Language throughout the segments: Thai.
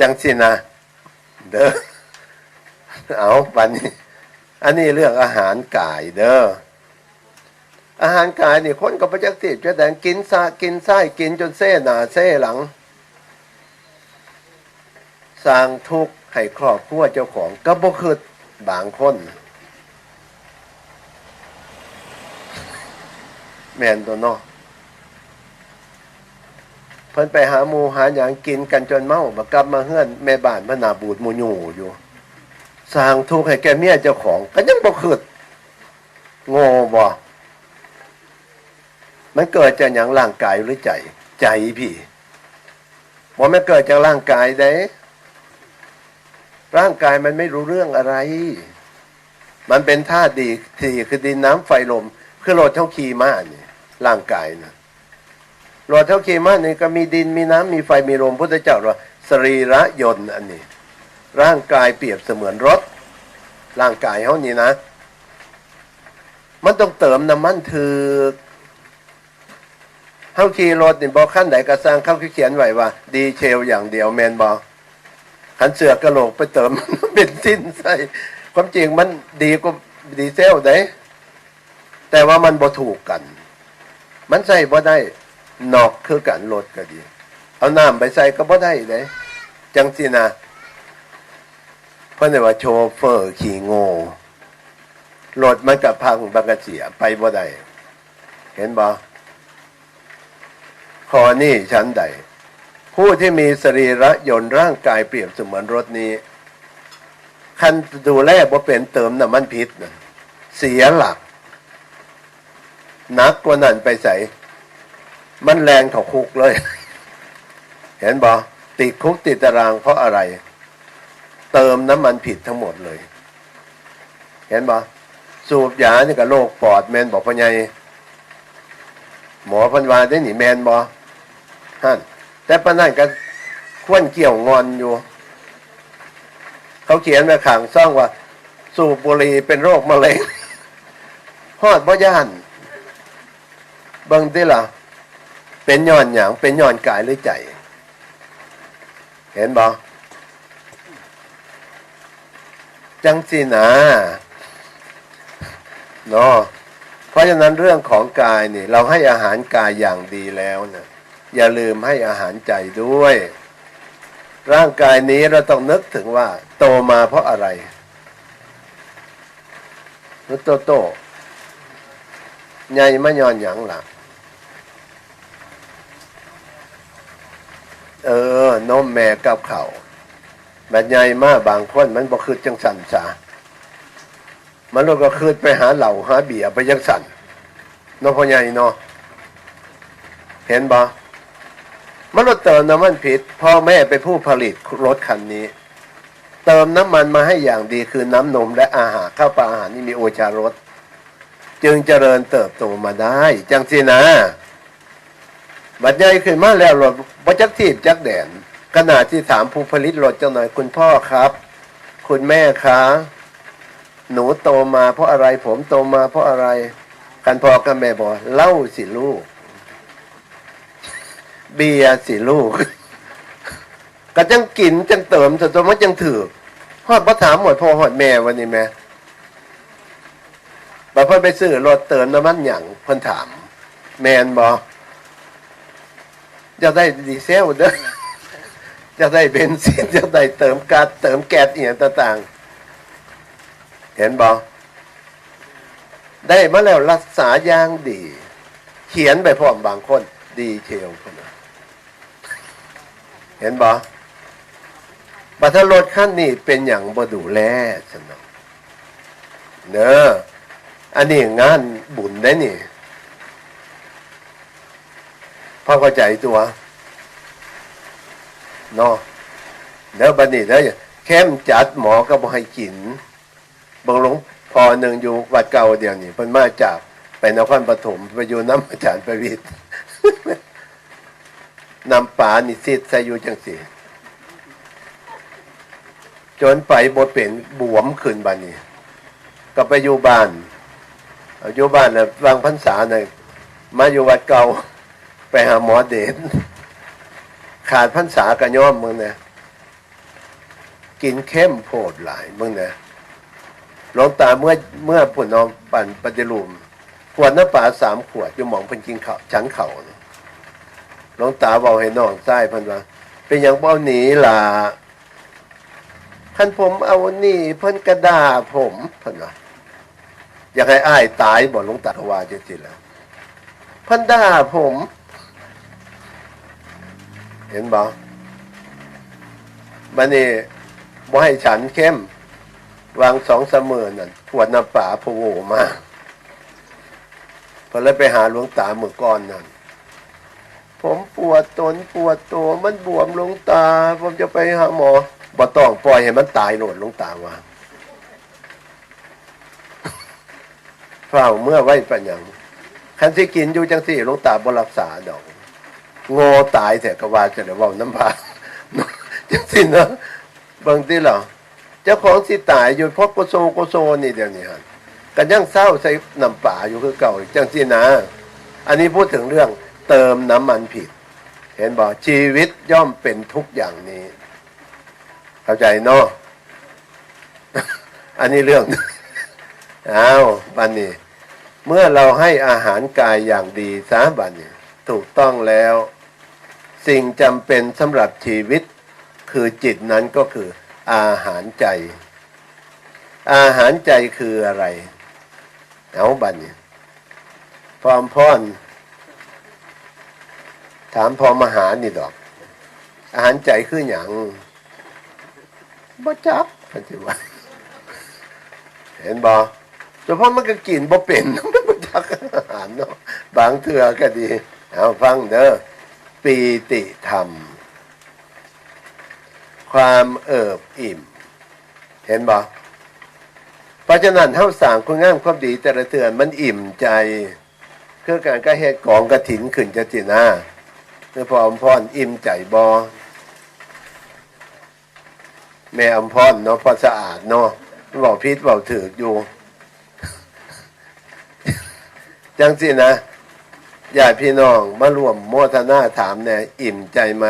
จังสินะเด้อเอาบันนี้ อันนี้เรื่องอาหารกายเด้ออาหารกายนี่คนก็ประจักษ์ติดจะแต่กินซากินไส้กินจนเส้หนาเส้หลัง สร้างทุกข์ให้ครอบครัวเจ้าของก็บ่คือบางคนแม่นตัวเนาะ เพิ่นไปหาหมูหาอย่างกินกันจนเมาบกลับมาเฮือนแม่บ้านพนาบูดมูยู่อยู่สร้างทุกข์ให้แกเมียเจ้าของ ก็ยังบ่คืดโง่บ่มันเกิดจากอย่างร่างกายหรือใจ ใจพี่บ่แม่นเกิดจากร่างกายเด้ ร่างกายมันไม่รู้เรื่องอะไร มันเป็นธาตุดีที่คือดินน้ำไฟลม คือรถเท่าขี่ม้านี่ยร่างกายนะ รถเท่าขี่ม้านี่ก็มีดินมีน้ำมีไฟมีลมพุทธเจ้าว่าสรีระยนต์อันนี้ ร่างกายเปรียบเสมือนรถ ร่างกายเขานี่นะ มันต้องเติมน้ำมันถือเขาขี่รถนี่บอกขั้นไหนก็สร้างเข้าเขียนไว้ว่า ดีเชลอย่างเดียวแมนบอขันเสือกระโหลกไปเติมเบนซินใส่ความจริงมันดีกว่าดีเซลได้แต่ว่ามันบ่ถูกกัน มันใส่บ่ได้ นอกคือกันรถก็ดี เอาน้ำไปใส่ก็บ่ได้เด้จังสินะเพราะในว่าโชเฟอร์ขี่โง่รถมันกับพังบังกะเสียไปบ่ได้เห็นบ่ขอนี่ชั้นใด ผู้ที่มีสรีระยนต์ร่างกายเปรียบเสมือนรถนี้ คันดูแลบ่เป็นเติมน้ำมันพิษนะเสียหลักนักกว่านั้นไปใส่ มันแรงเถาคุกเลย เห็นบ่ติดคุกติดตารางเพราะอะไร เติมน้ำมันผิดทั้งหมดเลย เห็นบ่สูบยาเนี่กับโรคปอดแมนบอกพ่อใหญ่หมอพันวาได้หนีแมนบ่ฮั่นแต่ปนั่นก็ควนเกี่ยวงอนอยู่ เขาเขียนมาขังซ่องว่า สูบบุหรี่เป็นโรคมะเร็งฮอดบ่ย่านเบิ่งติล่ะ เป็นย้อนอย่างเป็นย้อนกายหรือใจ เห็นบ่จังสินะเนาะเพราะฉะนั้นเรื่องของกายนี่ เราให้อาหารกายอย่างดีแล้วนะอย่าลืมให้อาหารใจด้วย ร่างกายนี้เราต้องนึกถึงว่า โตมาเพราะอะไรนึกโตโตใหญ่ไม่ย้อนหยังหล่ะ เออนมแม่กับเขาแบบใหญ่มากบางคนมันบ่คือจังสันสามันราก็คืดไปหาเหล่าหาเบียไปยังสันน้องพ่อใหญ่เนาะเห็นบ่มันรถเติมน้ำมันผิดพ่อแม่เป็นผู้ผลิตรถคันนี้ เติมน้ำมันมาให้อย่างดีคือน้ำนมและอาหารข้าวปลาอาหารนี่มีโอชารสจึงเจริญเติบโตมาได้ จังสินะ บัดใหญ่ขึ้นมาแล้วรถบัจักทีบจักแดนขณะที่ถามผู้ผลิตรถเจ้าหน่อยคุณพ่อครับ คุณแม่คะหนูโตมาเพราะอะไรผมโตมาเพราะอะไร กันพ่อกับแม่บอกเล่าสิลูก เบียสิลูกก็จังกินจังเติมแต่ตัวมันจังถือฮอดพระถามหมดพ่อฮอดแม่วันนี้แม่บอเพิ่นไปซื้อรถเติมน้ำมันหยังเพิ่นถาม แมนบอ จะได้ดีเซลเด้อจะได้เบนซินจะได้เติมก๊าซเติมแก๊สอีกต่างๆ เห็นบอได้มาแล้วรักษาอย่างดี เขียนไปพร้อมบางคน ดีเทลคนนะเห็นบ่บัตรรถขั้นนี้เป็นอย่างบ่ดูแลสนองเนอะอันนี้งานบุญได้นี่ พ่อเข้าใจตัวเนาะเดี๋ยวบันนี้เด้อเข้มจัดหมอก็บ่ให้กินบางหลวงพอหนึ่งอยู่วัดเก่าเดียวนี่เพิ่นมาจากไปนครปฐมไปอยู่น้ำอาจารย์ประวิตรนำป่านิสิตใส่อยู่จังสีจนไปบทเป็นบวมขึ้นบานนี้ ก็ไปอยู่บ้านอยู่บ้านนะวางพรรษาหน่ยมาอยู่วัดเก่า ไปหาหมอเดชขาดพรรษากระย่อมมึงเนี่ยกินเข้มโพดหลายมึงเนะหลวงตาเมื่อเมื่อผุนนอมปั่นปฏิรูมขวดน้ำปลาสามขวดอยู่หมองเพิ่นกินเขาวชั้นเข่าหลวงตาบอกให้น้องใต้พิ่นว่า เป็นหยังบ่เอาหนีล่ะคันผมเอาหนี่เพิ่นกระดาผมพิ่นว่าอยากให้อ้ายตายบ่หลวงตาก็ว่าจังซี่แล้วพิ่นด่าผม เห็นบ่บัดนี้บ่ให้ฉันเข้ม วางสองเสมอนั่นขวดน้ำป่าพโวมาพอเลยไปหาหลวงตาเมื่อก่อนนั่นผมปวดตนปวดตัวมันบวมหลวงตา ผมจะไปหาหมอบ่ต้องปล่อยให้มันตายโหลดหลวงตาว่าเฝ้าเมื่อไว้ปัญญังคันที่กินอยู่จังสี่หลวงตาบ่รักษาดอก โง่ตายแต่ก็ว่าจะได้ว่าน้ำพาจังสินะบางทีเหรอเจ้าของสิตายอยู่เพราะโกโซโกโซนี่เดี๋ยวนี้ฮะกันยังเศร้าใส่น้ำป่าอยู่คือเก่าจังสินะ อันนี้พูดถึงเรื่องเติมน้ำมันผิด เห็นบอกชีวิตย่อมเป็นทุกอย่างนี้ เข้าใจเนาะอันนี้เรื่องอ้าวบันนี้ เมื่อเราให้อาหารกายอย่างดีสาบันนี้ถูกต้องแล้ว สิ่งจำเป็นสำหรับชีวิต คือจิตนั้นก็คืออาหารใจ อาหารใจคืออะไรเอาบันนี้พร้อมพอนถามพอมหานี่ดอก อาหารใจคืออย่างบ่จับพันธิว่าเห็นบ่เฉพาะมันก็กินบ่เป็นมันบ่จักอาหารเนาะบางเถื่อก็ดี เอาฟังเด้อ ปีติธรรม ความเอิบอิ่ม เห็นบ่เพราะฉะนั้นเท่าสางคุณงามความดีแต่ละเถื่อนมันอิ่มใจเคือการก็เฮ็ดกองกระถินขึ้นจะตินาเมื่อพออมพรอิ่มใจบอแม่อมพรเนาะพอสะอาดเนาะเบาพิษเบาถืออยู่ จังสินะ ญาติพี่น้องมารวมโมทนาถามเนี่ยอิ่มใจไหม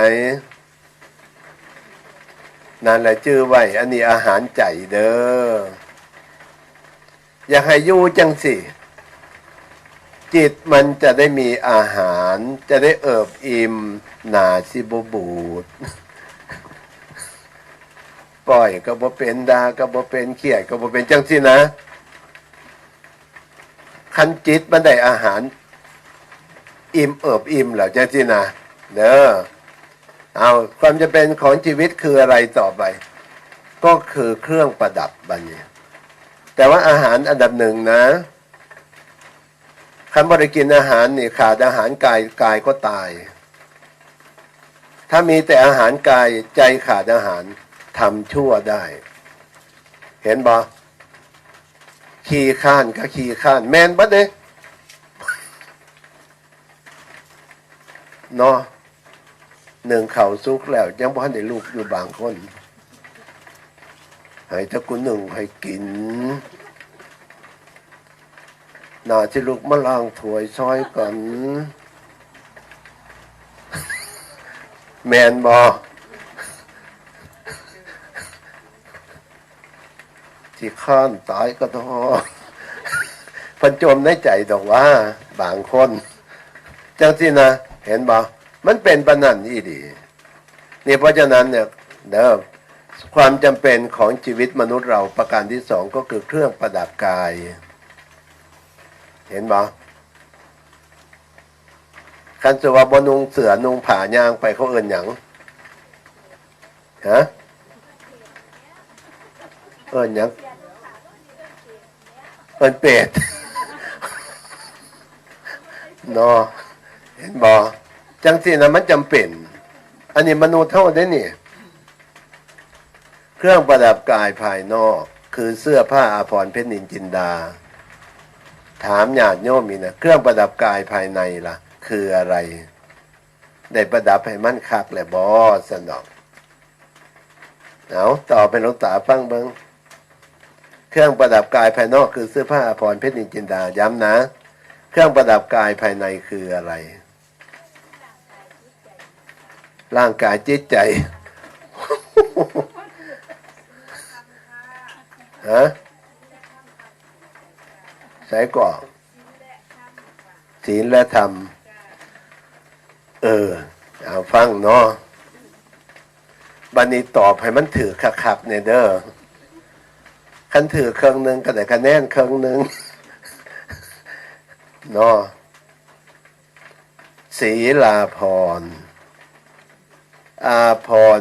นั่นแหละชื่อไว้อันนี้อาหารใจเด้ออยากให้ยู่จังสิจิตมันจะได้มีอาหาร จะได้เอิบอิ่มหนาสิบบูดปล่อยก็บ่เป็นดาก็บ่เป็นเขียดก็บ่เป็นจังสินะ คันจิตมันได้อาหาร อิ่มเอิบอิ่มแล้วจังสินะเด้อเอาความจะเป็นของชีวิตคืออะไรต่อไป ก็คือเครื่องประดับบันนี้แต่ว่าอาหารอันดับหนึ่งนะคันบริกินอาหารนี่ขาดอาหารกายกายก็ตาย ถ้ามีแต่อาหารกายใจขาดอาหารทำชั่วได้ เห็นบ่ขี่ข้านก็ขี่ข้าน แมนบัดเด้ เนาะหนึ่งเข่าซุกแล้ว ยังบ่ทันได้ลูกอยู่บางคนให้ถ้ากูหนึ่งให้กินน่าจะลุกมาล้างถ้วยซอยก่อนแมนบอที่ข้านตายก็ทอพันจมในใจดอกว่า บางคน จังที่นะ เห็นบอมันเป็นปนนันนี่ดีนี่เพราะฉะนั้นเนี่ยเดิมความจำเป็นของชีวิตมนุษย์เราประการที่สองก็คือเครื่องประดับกาย เห็นบ่คันสวาบนุงเสือนุงผ่ายางไปเขาเอินหยังฮะเอินหยังเอินเป็ด เนาะ ห็นบ่จังสินะมันจำเป็น อันนี้มนุษย์เท่าได้นี่ เครื่องประดับกายภายนอก คือเสื้อผ้าอาภรณ์เพชรนินจินดา ถามญาติโยมมีนะเครื่องประดับกายภายในล่ะ คืออะไร ได้ประดับให้มั่นคักแหละบอสนอกเอาต่อไปหลวงตาฟังเบิงเครื่องประดับกายภายนอกคือเสื้อผ้าอาภรณ์เพชรนินจินดาย้ำนะ เครื่องประดับกายภายในคืออะไร ร่างกายจิตใจฮะใส่ก่อนศีลและธรรม เออ เอาฟังเนาะบันนี้ตอบให้มันถือคักๆเนี่ยเด้อคันถือเครื่องหนึ่งก็ได้คะแนนเครื่องหนึ่งเนาะศีลาพร อาพร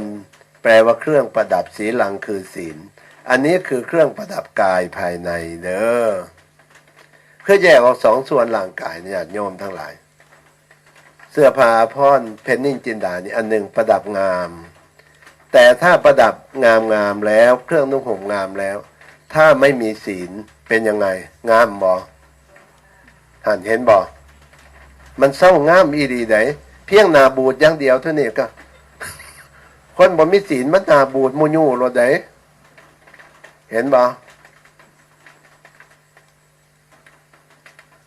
แปลว่าเครื่องประดับสีหลังคือศีล อันนี้คือเครื่องประดับกายภายในเด้อเพื่อแยกออกสองส่วนร่างกายเนี่ยโยมทั้งหลาย เสื้อผ้าพรเพนนิ่งจินดานี่อันหนึ่งประดับงาม แต่ถ้าประดับงามงามแล้ว เครื่องนุ่งห่มงามแล้ว ถ้าไม่มีศีลเป็นยังไง งามบอหันเห็นบอมันเศร้างามอีดีไหนเพียงนาบูดอย่างเดียวเท่านี้ก็ คนบ่มีศีลมันหนาบูดมูยูรถไดเห็นบอ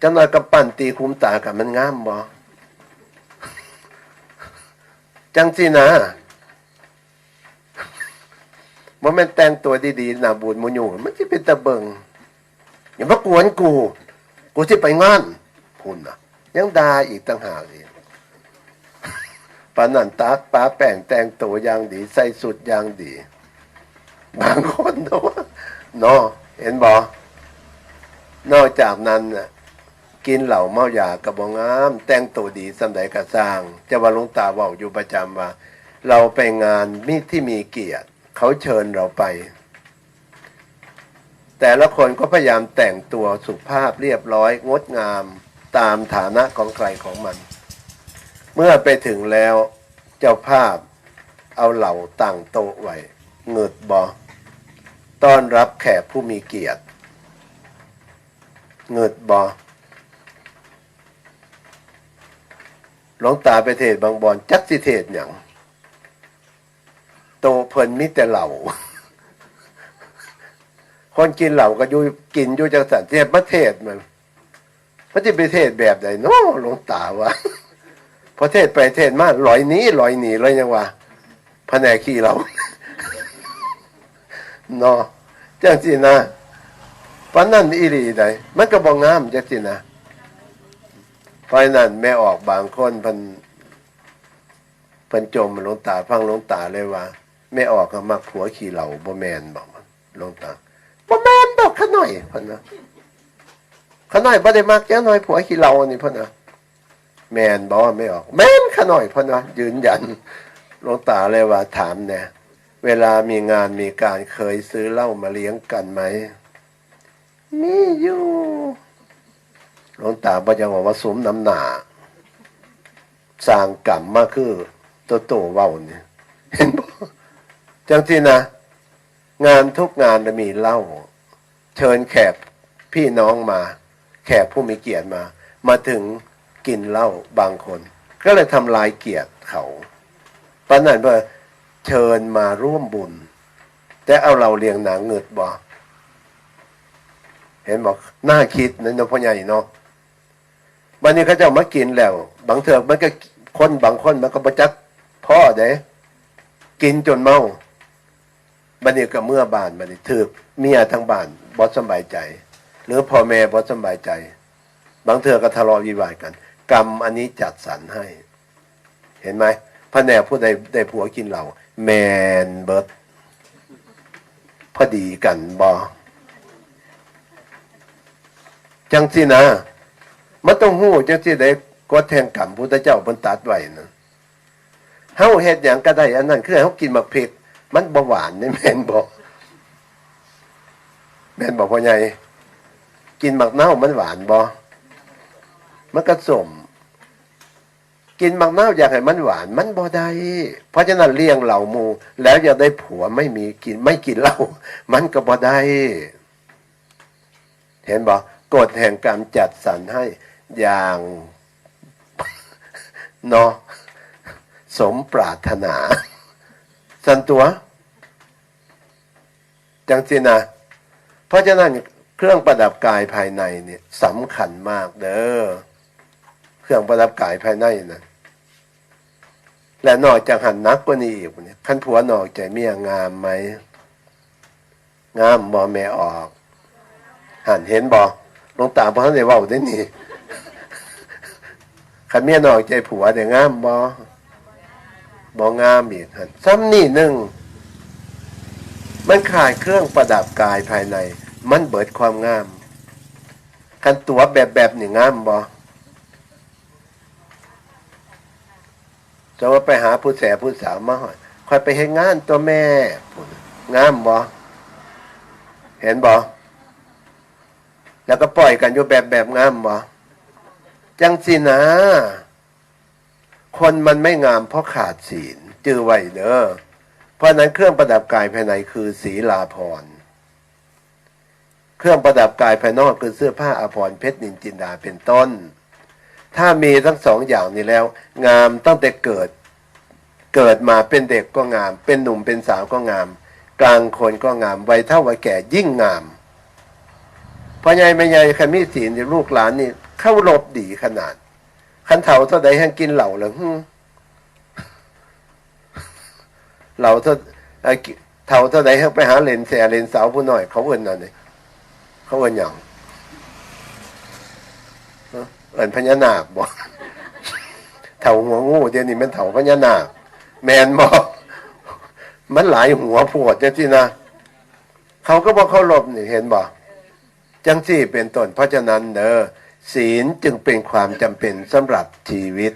จังหน่อยกับปั่นตีคุ้มตากับมันงามบอจังสินะมันแม่นแต่งตัวดีๆหนาบูดมูยูมันจะเป็นตะเบิงอย่ามากวนกู กูจะไปงานคุณนะยังดาอีกต่างหากอีก ปานันตาป้าแป้งแต่งตัวอย่างดี ใส่สุดอย่างดี บางคนนาะเนาะเห็นบอนอกจากนั้นน่ะกินเหล่าเมายากระบองงาม แต่งตัวดีสำใดกระสร้าง จะว่าลงตาเว่าอยู่ประจำว่า เราไปงานมิที่มีเกียรติ เขาเชิญเราไป แต่ละคนก็พยายามแต่งตัวสุภาพเรียบร้อย งดงามตามฐานะของใครของมัน เมื่อไปถึงแล้วเจ้าภาพเอาเหล่าตั้งโต๊ะไว้เงึดบอต้อนรับแขกผู้มีเกียรติเงึดบอหลวงตาไปเทศบางบอนจักสิเทศน์หยังโตเพิ่นมิแต่เหล่า คนกินเหล่าก็ยู่กินยู่จังสันเทศประเทศมันมันจะไปเทศแบบใดเนาะหลวงตาวะ พอเทศไปเทศมาลอยหนี้ลอยหนีเลยยังวะแผนกขี้เราเนาะจังสินะปันนั่นอีหลีใดมันก็บ่งามจังสินะเพราะฉะนั้นแม่ออกบางคนพิ่นพิ่นจมหลวงตาฟังหลวงตาเลยว่าแม่ออกก็มักผัวขี่เหล่าบ่แมนบอกมันหลวงตาบ่แมนดอกขะหน่อยพิ่นนะขะหน่อยบ่ได้มักจังหน่อยผัวขี่เหล่านี่พิ่นนะ แมนบอกว่าไม่ออก แมนขะหน่อยเพิ่นนะยืนยันหลวงตาเลยว่าถามแน่เวลามีงานมีการเคยซื้อเหล้ามาเลี้ยงกันไหมมีอยู่หลวงตาบ่ยังบอกว่าสมน้ำหนาสร้างกรรมมาคือตัวโตเว้าเนี่ยเห็นบ่จังที่นะ งานทุกงานจะมีเหล้าเชิญแขกพี่น้องมา แขกผู้มีเกียรติมา มาถึง กินเหล้าบางคน ก็เลยทำลายเกียรติเขาปานันว่าเชิญมาร่วมบุญ แต่เอาเราเลี้ยงหนังเงิดบ่เห็นบอกน่าคิดนะนพ่อใหญ่เนาะวันนี้เขาจะมากินแล้ว บางเถือมันก็คนบางคนมันก็ประจักพ่อเด้กินจนเมาบันนี้ก็เมื่อบานบันนี้ถือเมียทั้งบ้านบอสสบายใจ หรือพ่อแม่บอสสบายใจ บางเถือกก็ทะเลาะวิวาทกัน กรรมอันนี้จัดสรรให้ เห็นไหมพระแนวผู้ใดได้ผัวกินเหล้าแมนเบิร์ดพอดีกันบอจังสินะมันต้องหู้จังสิได้กดแทงกรรมพุทธเจ้าเพิ่นตัดไว้นะเฮาเฮ็ดหยังก็ได้ อันนั้นคือเฮากินมักเผ็ดมันบ่หวานนี่แม่นบ่แม่นบ่พ่อใหญ่กินมักเน่ามันหวานบ่ มันก็สม กินมักเน่าวอยากให้มันหวาน มันบ่ได้เพราะฉะนั้นเลี้ยงเหล่ามู แล้วอยากได้ผัวไม่มีกินไม่กินเหล้ามันก็บ่ได้ เห็นบอกกฎแห่งกรรมจัดสรรให้อย่างเนาะสมปรารถนา สันตัว จังสินะ เพราะฉะนั้นเครื่องประดับกายภายในเนี่ยสำคัญมากเด้อ เครื่องประดับกายภายในนะและนอกจากหันนักกว่านี้อีกเนี่ยขั้นผัวนอกใจเมียงามไหมงามบ่แม่ออก หันเห็นบ่หลงตาบ่ทันได้เว้าได้นี่คันเมียนอกใจผัวได้งามบ่บ่งามอีกหันซ้ำนี่หนึ่งมันขาดเครื่องประดับกายภายใน มันเบิดความงามคันตัวแบบแบบนี่งามบ่ จะว่าไปหาผู้แสผู้สาวมาหอยคอยไปให้งานตัวแม่งามบ่เห็นบ่แล้วก็ปล่อยกันอยู่แบบแบบงามบ่จังสินะ คนมันไม่งามเพราะขาดศีลจือไว้เด้อเพราะนั้นเครื่องประดับกายภายในคือศีลาภรณ์เครื่องประดับกายภายนอกคือเสื้อผ้าอาภรเพชรนินจินดาเป็นต้น ถ้ามีทั้งสองอย่างนี้แล้ว งามตั้งแต่เกิด เกิดมาเป็นเด็กก็งาม เป็นหนุ่มเป็นสาวก็งาม กลางคนก็งามวัยเท่าวัยแก่ยิ่งงามพ่อใหญ่แม่ใหญ่คันมีศีลในลูกหลานนี่ เข้ารบดีขนาดคันเถาเท่าใดแห่งกินเหล่าเลยหึเหล่าเท่าเอ่อเถาเท่าใดแห่งไปหาเลนแสเลนสาวผู้น้อย เขาเอินนั่นนี่เขาเอินหยัง เอ้อเอิ้นพญานาคบ่เถาหัวงูเดี๋ยวนี้มันเถาพญานาคแมนบ่มันหลายหัวปวดจังซี่นะเขาก็บอกเขาหลบนี่เห็นบ่จังซี่เป็นต้นเพราะฉะนั้นเด้อศีลจึงเป็นความจำเป็นสำหรับชีวิต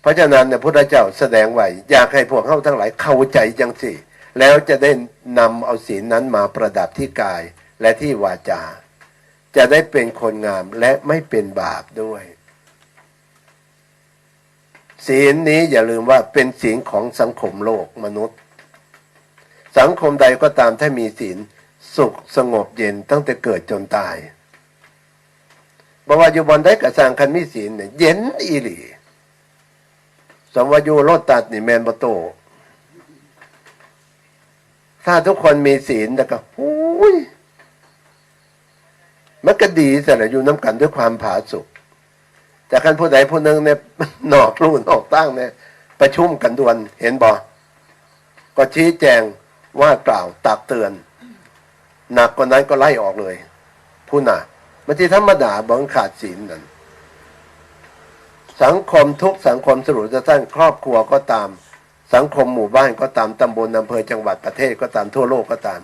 เพราะฉะนั้นเนี่ยพุทธเจ้าแสดงไว้อยากให้พวกเขาทั้งหลายเข้าใจจังสี่ แล้วจะได้นำเอาศีลนั้นมาประดับที่กายและที่วาจา จะได้เป็นคนงามและไม่เป็นบาปด้วย ศีลนี้อย่าลืมว่าเป็นศีลของสังคมโลกมนุษย์ สังคมใดก็ตามถ้ามีศีลสุขสงบเย็นตั้งแต่เกิดจนตายบว่าอยู่บนได้กระสร้างคันมีศีลเนี่ยเย็นอีหลีสมวายูโรตัดนี่แมนบโต ถ้าทุกคนมีศีลแล้วก็หูย มันก็ดีแต่ละอยู่น้ำกันด้วยความผาสุกแต่คันผู้ใดผู้หนึ่งเนี่ยนอกลู่นอกตั้งเนี่ยประชุมกันด่วนเห็นบ่ก็ชี้แจงว่ากล่าวตักเตือน หนักกว่านั้นก็ไล่ออกเลย ผู้หนักมันที่ธรรมดาบังขาดศีลนั่นสังคมทุกสังคมสรุปจะตั้งครอบครัวก็ตาม สังคมหมู่บ้านก็ตามตำบลอำเภอจังหวัดประเทศก็ตามทั่วโลกก็ตาม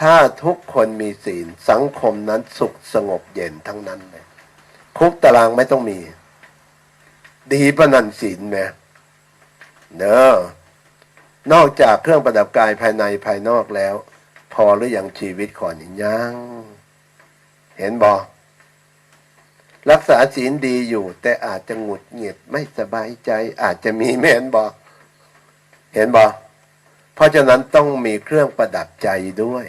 ถ้าทุกคนมีศีลสังคมนั้นสุขสงบเย็นทั้งนั้นเลยคุกตารางไม่ต้องมี ดีประนันศีลไหมเนอะนอกจากเครื่องประดับกายภายในภายนอกแล้ว พอหรืออยังชีวิตขอนิยัง เห็นบอรักษาศีลดีอยู่ แต่อาจจะหงุดหงิดไม่สบายใจ อาจจะมีแม่นบอเห็นบอเพราะฉะนั้นต้องมีเครื่องประดับใจด้วย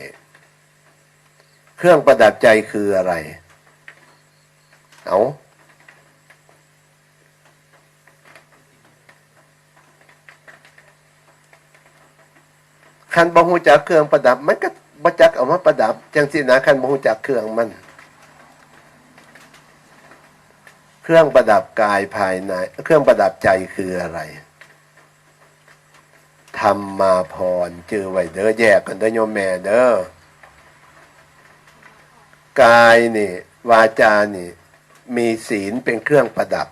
เครื่องประดับใจคืออะไร เอาคันบ่ฮู้จักเครื่องประดับ มันก็บ่จักเอามาประดับ จังสินะคันบ่ฮู้จักเครื่องมัน เครื่องประดับกายภายใน เครื่องประดับใจคืออะไรธรรมาพรเจอไว้เด้อแยกกันเด้อโยมแม่เด้อ กายนี่ วาจานี่ มีศีลเป็นเครื่องประดับ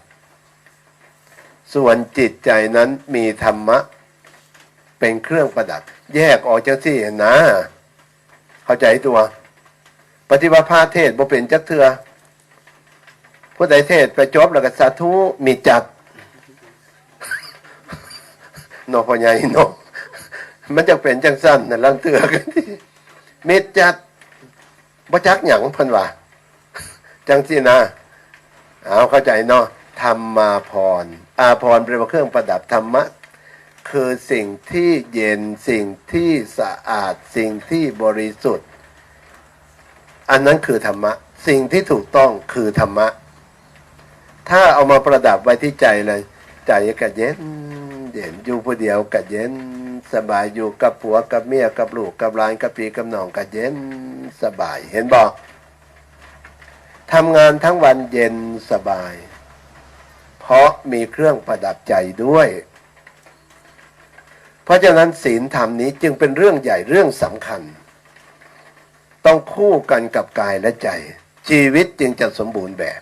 ส่วนจิตใจนั้นมีธรรมะ เป็นเครื่องประดับ แยกออกจากที่นะ เข้าใจตัว ปฏิบัติภาเทศบ่เป็นจักเถือผู้ใดเทศไปจบแล้วก็สาธุมีจัดนอพอใหญ่นอมันจะเป็นจังสั้นนะลังเถือกันที่ม็ดจัด บ่จักหยังเพิ่นว่าจังสินะเอาเข้าใจเนาะธรรมาพรอาพรเป็นเครื่องประดับธรรมะ คือสิ่งที่เย็นสิ่งที่สะอาดสิ่งที่บริสุทธิ์ อันนั้นคือธรรมะ สิ่งที่ถูกต้องคือธรรมะ ถ้าเอามาประดับไว้ที่ใจเลย ใจก็เย็นเย็นอยู่ผู้เดียวก็เย็น สบายอยู่กับผัวกับเมียกับลูกกับหลานกับปีกับน้องก็เย็นสบาย เห็นบอกทำงานทั้งวันเย็นสบาย เพราะมีเครื่องประดับใจด้วย เพราะฉะนั้นศีลธรรมนี้จึงเป็นเรื่องใหญ่เรื่องสำคัญ ต้องคู่กันกับกายและใจ ชีวิตจึงจะสมบูรณ์แบบ